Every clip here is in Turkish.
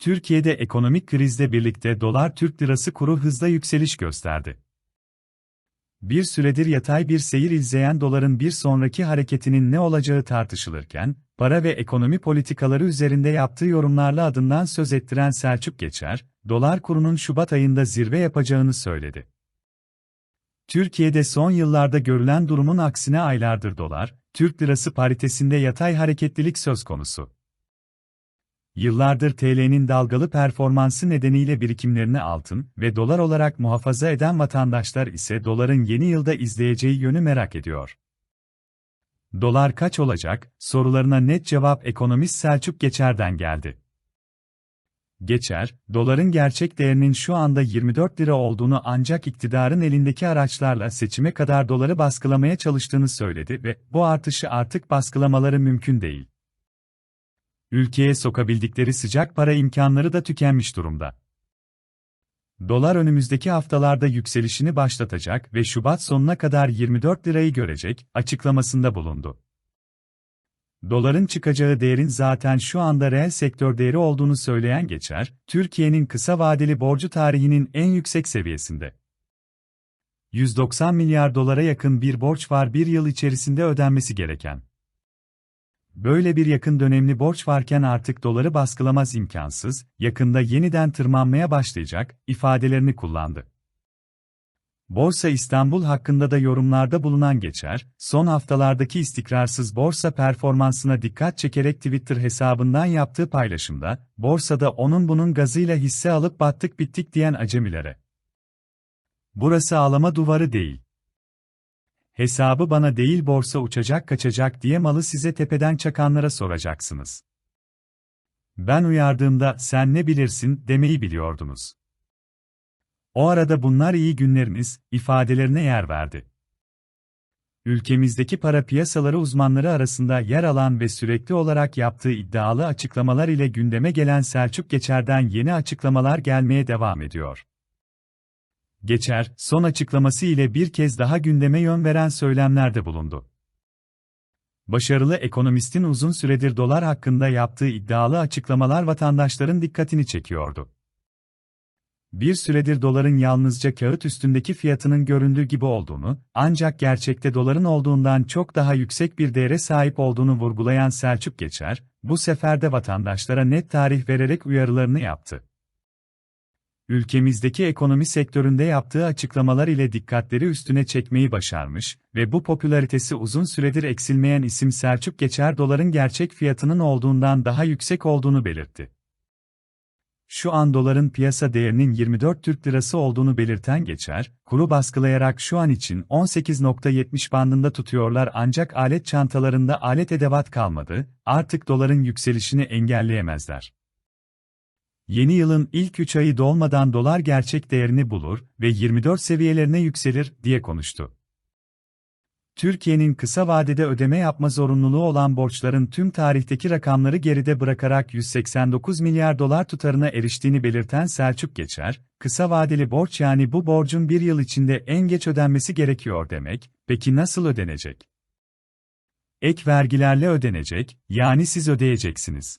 Türkiye'de ekonomik krizle birlikte dolar Türk lirası kuru hızla yükseliş gösterdi. Bir süredir yatay bir seyir izleyen doların bir sonraki hareketinin ne olacağı tartışılırken, para ve ekonomi politikaları üzerinde yaptığı yorumlarla adından söz ettiren Selçuk Geçer, dolar kurunun Şubat ayında zirve yapacağını söyledi. Türkiye'de son yıllarda görülen durumun aksine aylardır dolar, Türk lirası paritesinde yatay hareketlilik söz konusu. Yıllardır TL'nin dalgalı performansı nedeniyle birikimlerini altın ve dolar olarak muhafaza eden vatandaşlar ise doların yeni yılda izleyeceği yönü merak ediyor. Dolar kaç olacak sorularına net cevap ekonomist Selçuk Geçer'den geldi. Geçer, doların gerçek değerinin şu anda 24 lira olduğunu ancak iktidarın elindeki araçlarla seçime kadar doları baskılamaya çalıştığını söyledi ve bu artışı artık baskılamaları mümkün değil. Ülkeye sokabildikleri sıcak para imkanları da tükenmiş durumda. Dolar önümüzdeki haftalarda yükselişini başlatacak ve Şubat sonuna kadar 24 lirayı görecek açıklamasında bulundu. Doların çıkacağı değerin zaten şu anda reel sektör değeri olduğunu söyleyen geçer, Türkiye'nin kısa vadeli borcu tarihinin en yüksek seviyesinde. 190 milyar dolara yakın bir borç var bir yıl içerisinde ödenmesi gereken. Böyle bir yakın dönemli borç varken artık doları baskılamaz imkansız, yakında yeniden tırmanmaya başlayacak ifadelerini kullandı. Borsa İstanbul hakkında da yorumlarda bulunan geçer, son haftalardaki istikrarsız borsa performansına dikkat çekerek Twitter hesabından yaptığı paylaşımda, borsada onun bunun gazıyla hisse alıp battık bittik diyen acemilere. Burası ağlama duvarı değil. Hesabı bana değil borsa uçacak kaçacak diye malı size tepeden çakanlara soracaksınız. Ben uyardığımda sen ne bilirsin demeyi biliyordunuz. O arada bunlar iyi günlerimiz ifadelerine yer verdi. Ülkemizdeki para piyasaları uzmanları arasında yer alan ve sürekli olarak yaptığı iddialı açıklamalar ile gündeme gelen Selçuk Geçer'den yeni açıklamalar gelmeye devam ediyor. Geçer, son açıklaması ile bir kez daha gündeme yön veren söylemlerde bulundu. Başarılı ekonomistin uzun süredir dolar hakkında yaptığı iddialı açıklamalar vatandaşların dikkatini çekiyordu. Bir süredir doların yalnızca kağıt üstündeki fiyatının göründüğü gibi olduğunu, ancak gerçekte doların olduğundan çok daha yüksek bir değere sahip olduğunu vurgulayan Selçuk Geçer, bu sefer de vatandaşlara net tarih vererek uyarılarını yaptı ülkemizdeki ekonomi sektöründe yaptığı açıklamalar ile dikkatleri üstüne çekmeyi başarmış ve bu popülaritesi uzun süredir eksilmeyen isim Selçuk Geçer doların gerçek fiyatının olduğundan daha yüksek olduğunu belirtti. Şu an doların piyasa değerinin 24 Türk Lirası olduğunu belirten Geçer, kuru baskılayarak şu an için 18.70 bandında tutuyorlar ancak alet çantalarında alet edevat kalmadı, artık doların yükselişini engelleyemezler. Yeni yılın ilk 3 ayı dolmadan dolar gerçek değerini bulur ve 24 seviyelerine yükselir diye konuştu. Türkiye'nin kısa vadede ödeme yapma zorunluluğu olan borçların tüm tarihteki rakamları geride bırakarak 189 milyar dolar tutarına eriştiğini belirten Selçuk Geçer, kısa vadeli borç yani bu borcun bir yıl içinde en geç ödenmesi gerekiyor demek, peki nasıl ödenecek? Ek vergilerle ödenecek, yani siz ödeyeceksiniz.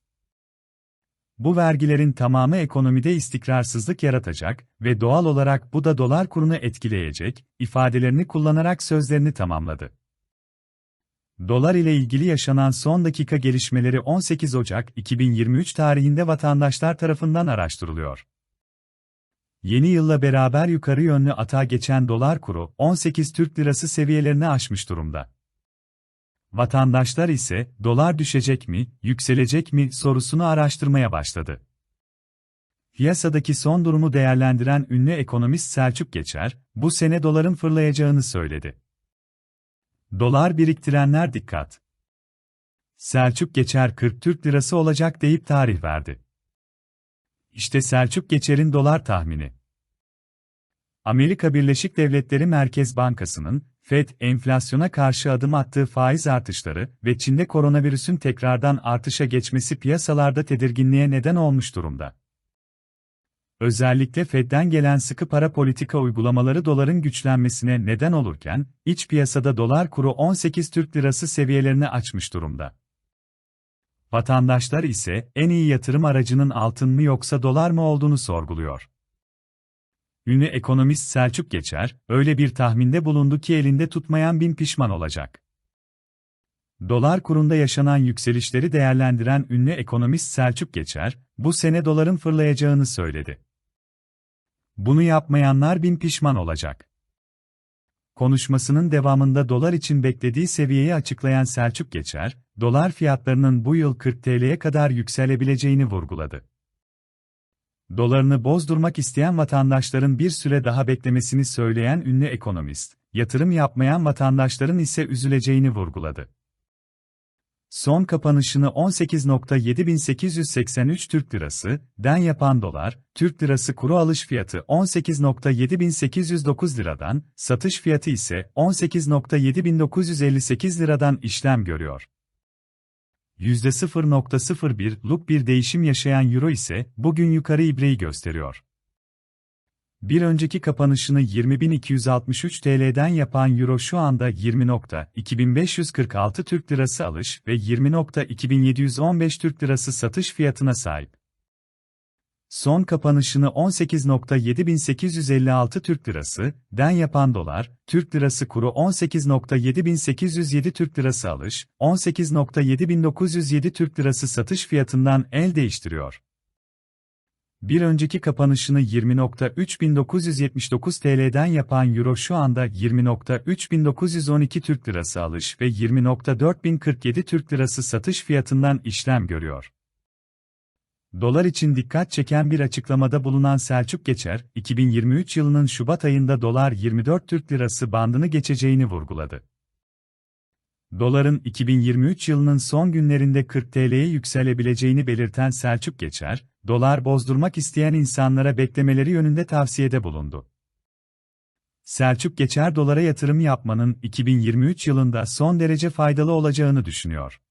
Bu vergilerin tamamı ekonomide istikrarsızlık yaratacak ve doğal olarak bu da dolar kurunu etkileyecek, ifadelerini kullanarak sözlerini tamamladı. Dolar ile ilgili yaşanan son dakika gelişmeleri 18 Ocak 2023 tarihinde vatandaşlar tarafından araştırılıyor. Yeni yılla beraber yukarı yönlü atağa geçen dolar kuru 18 Türk Lirası seviyelerini aşmış durumda. Vatandaşlar ise dolar düşecek mi, yükselecek mi sorusunu araştırmaya başladı. Piyasadaki son durumu değerlendiren ünlü ekonomist Selçuk Geçer, bu sene doların fırlayacağını söyledi. Dolar biriktirenler dikkat. Selçuk Geçer 40 Türk lirası olacak deyip tarih verdi. İşte Selçuk Geçer'in dolar tahmini. Amerika Birleşik Devletleri Merkez Bankası'nın FED, enflasyona karşı adım attığı faiz artışları ve Çin'de koronavirüsün tekrardan artışa geçmesi piyasalarda tedirginliğe neden olmuş durumda. Özellikle Fed'den gelen sıkı para politika uygulamaları doların güçlenmesine neden olurken, iç piyasada dolar kuru 18 Türk Lirası seviyelerini açmış durumda. Vatandaşlar ise en iyi yatırım aracının altın mı yoksa dolar mı olduğunu sorguluyor. Ünlü ekonomist Selçuk Geçer, öyle bir tahminde bulundu ki elinde tutmayan bin pişman olacak. Dolar kurunda yaşanan yükselişleri değerlendiren ünlü ekonomist Selçuk Geçer, bu sene doların fırlayacağını söyledi. Bunu yapmayanlar bin pişman olacak. Konuşmasının devamında dolar için beklediği seviyeyi açıklayan Selçuk Geçer, dolar fiyatlarının bu yıl 40 TL'ye kadar yükselebileceğini vurguladı. Dolarını bozdurmak isteyen vatandaşların bir süre daha beklemesini söyleyen ünlü ekonomist, yatırım yapmayan vatandaşların ise üzüleceğini vurguladı. Son kapanışını 18.7883 Türk Lirası, den yapan dolar, Türk Lirası kuru alış fiyatı 18.7809 liradan, satış fiyatı ise 18.7958 liradan işlem görüyor. %0.01'luk bir değişim yaşayan Euro ise bugün yukarı ibreyi gösteriyor. Bir önceki kapanışını 20.263 TL'den yapan Euro şu anda 20.2546 Türk Lirası alış ve 20.2715 Türk Lirası satış fiyatına sahip. Son kapanışını 18.7856 Türk Lirası, den yapan dolar, Türk Lirası kuru 18.7807 Türk Lirası alış, 18.7907 Türk Lirası satış fiyatından el değiştiriyor. Bir önceki kapanışını 20.3979 TL'den yapan Euro şu anda 20.3912 Türk Lirası alış ve 20.4047 Türk Lirası satış fiyatından işlem görüyor. Dolar için dikkat çeken bir açıklamada bulunan Selçuk Geçer, 2023 yılının Şubat ayında dolar 24 Türk Lirası bandını geçeceğini vurguladı. Doların 2023 yılının son günlerinde 40 TL'ye yükselebileceğini belirten Selçuk Geçer, dolar bozdurmak isteyen insanlara beklemeleri yönünde tavsiyede bulundu. Selçuk Geçer dolara yatırım yapmanın 2023 yılında son derece faydalı olacağını düşünüyor.